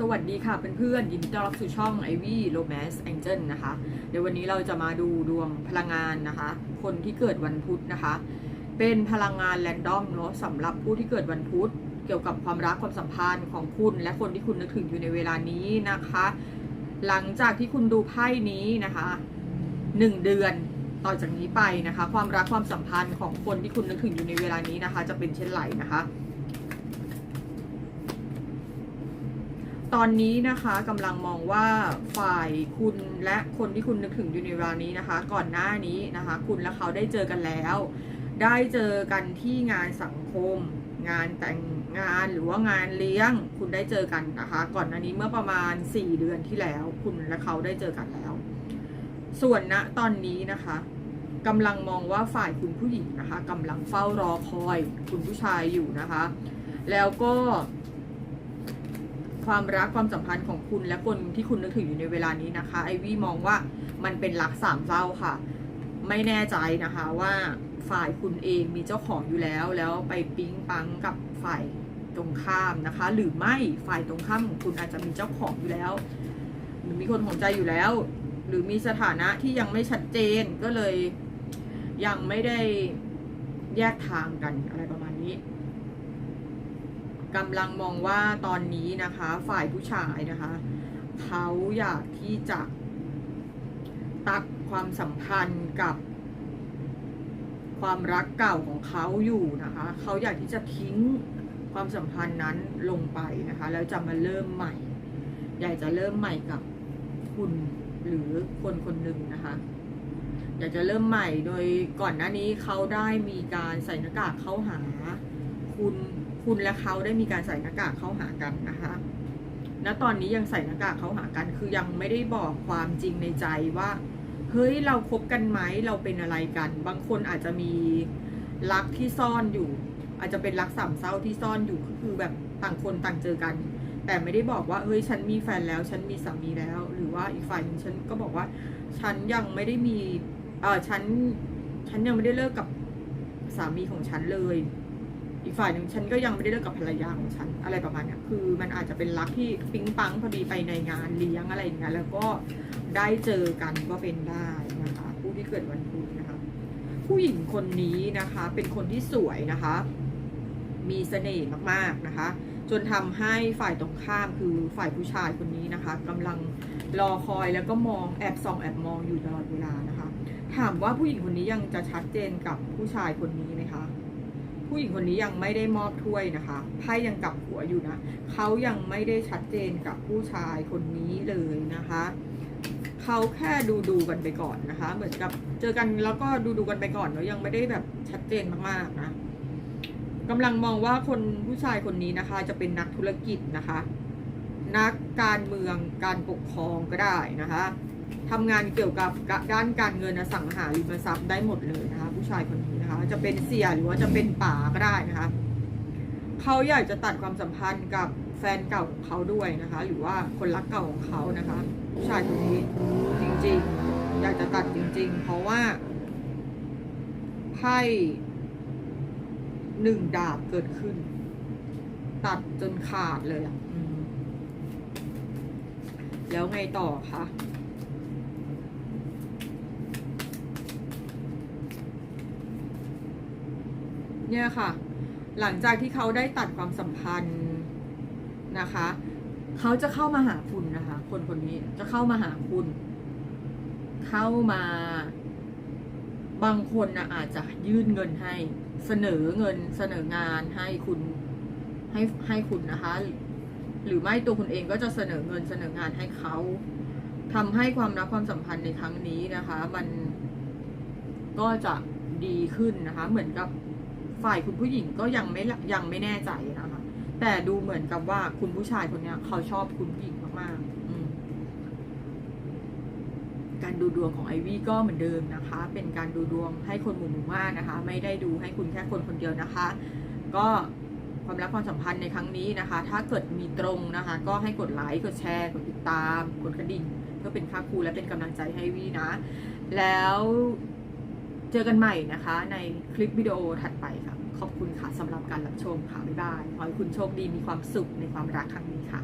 สวัสดีค่ะเพื่อนๆยินดีต้อนรับสู่ช่อง Ivy Romance Angel นะคะ เดี๋ยววันนี้เราจะมาดูดวงพลังงานนะคะ คนที่เกิดวันพุธนะคะ เป็นพลังงานแรนดอมเนาะสำหรับผู้ที่เกิดวันพุธเกี่ยวกับความรักความสัมพันธ์ของคุณ และคนที่คุณนึกถึงอยู่ในเวลานี้นะคะ หลังจากที่คุณดูไพ่นี้นะคะหนึ่งเดือนต่อจากนี้ไปนะคะ ความรักความสัมพันธ์ของคนที่คุณนึกถึงอยู่ในเวลานี้นะคะ จะเป็นเช่นไรนะคะ ตอนนี้นะคะกำลังมองว่าฝ่ายคุณและคนที่คุณนึกถึงอยู่ในเวลานี้นะคะ ก่อนหน้านี้นะคะ คุณและเขาได้เจอกันแล้ว ได้เจอกันที่งานสังคม งานแต่งงานหรือว่างานเลี้ยง คุณได้เจอกันนะคะ ก่อนหน้านี้เมื่อประมาณ 4 เดือนที่แล้ว คุณและเขาได้เจอกันแล้ว ส่วนณตอนนี้นะคะกำลังมองว่าฝ่ายคุณผู้หญิงนะคะกำลังเฝ้ารอคอยคุณผู้ชายอยู่นะคะ แล้วก็ ความรักความสัมพันธ์ของคุณและคนที่คุณนึกถึงอยู่ในเวลานี้นะคะ ไอวี่มองว่ามันเป็นรักสามเศร้าค่ะ ไม่แน่ใจนะคะว่าฝ่ายคุณเองมีเจ้าของอยู่แล้ว แล้วไปปิ๊งปังกับฝ่ายตรงข้ามนะคะ หรือไม่ฝ่ายตรงข้ามของคุณอาจจะมีเจ้าของอยู่แล้ว หรือมีคนของใจอยู่แล้ว หรือมีสถานะที่ยังไม่ชัดเจนก็เลยยังไม่ได้แยกทางกันอะไรประมาณนี้ กำลังมองว่าตอนนี้นะคะฝ่ายผู้ชายนะคะเขาอยากที่จะตัดความสัมพันธ์กับความรักเก่าของเขาอยู่นะคะ เขาอยากที่จะทิ้งความสัมพันธ์นั้นลงไปนะคะ แล้วจะมาเริ่มใหม่ อยากจะเริ่มใหม่กับคุณหรือคนคนหนึ่งนะคะ อยากจะเริ่มใหม่โดยก่อนหน้านี้เขาได้มีการใส่หน้ากากเข้าหา คุณคุณและเขาได้มีการใส่หน้ากากเข้าหากันนะคะณตอนนี้ยังใส่หน้ากากเข้าหากัน คือยังไม่ได้บอกความจริงในใจว่า เฮ้ยเราคบกันไหมเราเป็นอะไรกัน บางคนอาจจะมีรักที่ซ่อนอยู่ อาจจะเป็นรักสามเศร้าที่ซ่อนอยู่ก็คือแบบต่างคนต่างเจอกัน แต่ไม่ได้บอกว่าเฮ้ยฉันมีแฟนแล้ว ฉันมีสามีแล้ว หรือว่าอีกฝ่ายนึงฉันก็บอกว่า ฉันยังไม่ได้มีเออฉันฉันยังไม่ได้เลิกกับสามีของฉันเลย อีกฝ่ายหนึ่งฉันก็ยังไม่ได้เลิกกับภรรยาของฉันอะไรประมาณเนี้ยคือมันอาจจะเป็นรักที่ปิ๊งปังพอดีไปในงานเลี้ยงอะไรอย่างเงี้ยแล้วก็ได้เจอกันก็เป็นได้นะคะผู้ที่เกิดวันพุธนะคะ ผู้หญิงคนนี้นะคะเป็นคนที่สวยนะคะ มีเสน่ห์มากๆนะคะ จนทำให้ฝ่ายตรงข้ามคือฝ่ายผู้ชายคนนี้นะคะกำลังรอคอยแล้วก็มองแอบส่องแอบมองอยู่ตลอดเวลานะคะ ถามว่าผู้หญิงคนนี้ยังจะชัดเจนกับผู้ชายคนนี้ไหมคะ ผู้หญิงคนนี้ยังไม่ได้มอบถ้วยนะคะไพ่ยังกลับหัวอยู่นะเขายังไม่ได้ชัดเจนกับผู้ชายคนนี้เลยนะคะเขาแค่ดูดูๆกันไปก่อนนะคะ เหมือนกับเจอกันแล้วก็ดูดูๆกันไปก่อนเนาะยังไม่ได้แบบชัดเจนมากๆนะกำลังมองว่าคนผู้ชายคนนี้นะคะ จะเป็นนักธุรกิจนะคะ นักการเมืองการปกครองก็ได้นะคะทำงานเกี่ยวกับด้านการเงินอสังหาริมทรัพย์ได้หมดเลยนะคะ ผู้ชายคนนี้นะคะ จะเป็นเสียหรือว่าจะเป็นป่าก็ได้นะคะเขาอยากจะตัดความสัมพันธ์กับแฟนเก่าของเขาด้วยนะคะ หรือว่าคนรักเก่าของเขานะคะ ผู้ชายคนนี้จริงๆ อยากจะตัดจริง ๆ เพราะว่าไพ่หนึ่งดาบเกิดขึ้น ตัดจนขาดเลยอะแล้วไงต่อคะ เนี่ยค่ะ หลังจากที่เขาได้ตัดความสัมพันธ์นะคะ เขาจะเข้ามาหาคุณนะคะ คนคนนี้จะเข้ามาหาคุณ เข้ามา บางคนนะอาจจะยื่นเงินให้ เสนอเงินเสนองานให้คุณให้ให้คุณนะคะ หรือไม่ตัวคุณเองก็จะเสนอเงินเสนองานให้เขาทำให้ความรักความสัมพันธ์ในครั้งนี้นะคะ มันก็จะดีขึ้นนะคะ เหมือนกับ ฝ่ายคุณผู้หญิงก็ยังไม่ยังไม่แน่ใจนะคะแต่ดูเหมือนกับว่าคุณผู้ชายคนเนี้ยเขาชอบคุณผู้หญิงมากๆการดูดวงของไอวี่ก็เหมือนเดิมนะคะ เป็นการดูดวงให้คนหมู่หมู่มากนะคะ ไม่ได้ดูให้คุณแค่คนคนเดียวนะคะ ก็ความรักความสัมพันธ์ในครั้งนี้นะคะ ถ้าเกิดมีตรงนะคะ ก็ให้กดไลค์กดแชร์กดติดตาม กดกระดิ่งเพื่อเป็นค่าครูและเป็นกำลังใจให้วี่นะ แล้ว จอกันใหม่นะคะ ในคลิปวิดีโอถัดไปค่ะ ขอบคุณค่ะสำหรับการรับชมค่ะ บ๊ายบาย ขอให้คุณโชคดีมีความสุขในความรักครั้งนี้ค่ะ